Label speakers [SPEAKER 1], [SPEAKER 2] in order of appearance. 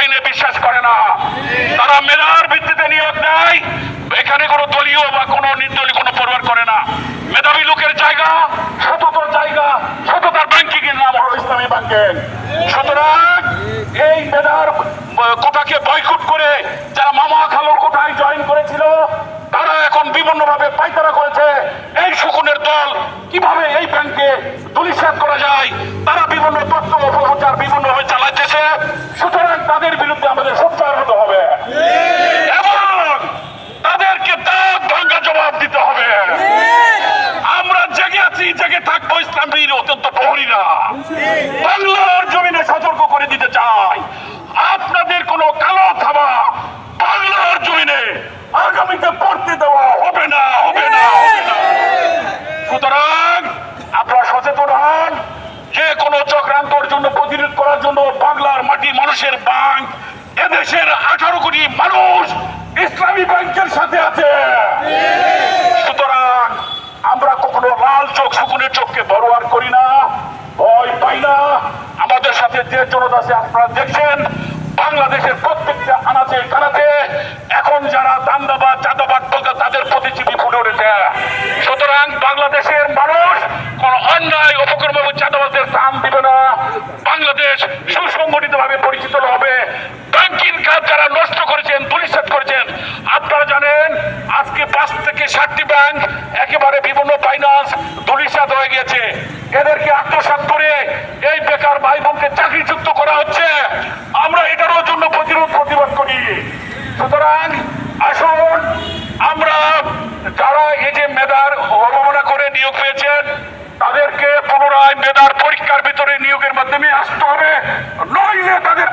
[SPEAKER 1] আইনে বিশ্বাস করে না। তারা মেধার ভিত্তিতে নিয়োগ দেয়। এখানে কোনো দলীয় বা কোনো নির্দলীয় কোনো পরিবার করে না। মেধাবী লোকের জায়গা, সততার জায়গা, সততার ব্যাংকিং এর নাম হলো ইসলামী ব্যাংকিং সুতরাং এই মেধার কোটাকে বয়কট করে যারা মামা খালুর কোটায় জয়েন করেছিল, তারা এখন বিভিন্ন ভাবে পাইতারা করেছে। এই শকুনের দল কীভাবে এই ব্যাংকে দুলিশাত করা প্রহরীরা বাংলার জমিনে সতর্ক করে দিতে চাই। আপনাদের কোনো কালো থাবা বাংলার জমিনে আগামীতে পড়তে দেওয়া হবে না হবে না সুতরাং আপনারা সচেতন হন। যে কোনো চক্রান্তর জন্য, প্রতিরোধ করার জন্য বাংলার মাটি মানুষের ব্যাংক এদেশের আঠারো কোটি মানুষ ইসলামী ব্যাংকের সাথে আছে। চোখকে বড়োয়ার করি না, ভয় পাই না। আমাদের সাথে যে জনতা আছে, আপনারা দেখছেন, বাংলাদেশের প্রত্যেকটা আনাচে কানাচে, এখন যারা দান্দাবাদ চাঁদাবাদ বলতে তাদের প্রতিচিপি ফুটে উঠেছে। সুতরাং বাংলাদেশের মানুষ কোন অন্যায় উপকর্ম এবং চাঁদাবাদের স্থান দিবে না। বাংলাদেশ সুসংগঠিত ভাবে পরিচিত হবে। ব্যাংকিং কাজ যারা নষ্ট করেছেন, দুলিশাত করেছেন, আপনারা জানেন, আজকে পাঁচ থেকে ষাটটি ব্যাংক একেবারে বিভিন্ন ফাইন্যান্স দুলিশাত হয়ে গেছে এদেরকে আত্মসাৎ করে এই বেকার ভাই বোনকে চাকরিযুক্ত করা হচ্ছে আমরা এটারও জন্য প্রতিরোধ প্রতিবাদ করি সুতরাং আসুন আমরা যারা এই যে মেধার অবমাননা করে নিয়োগ পেয়েছেন তাদেরকে মেধার পরীক্ষার ভিতরে নিয়োগের মাধ্যমে আসতে হবে। নইলে তাদের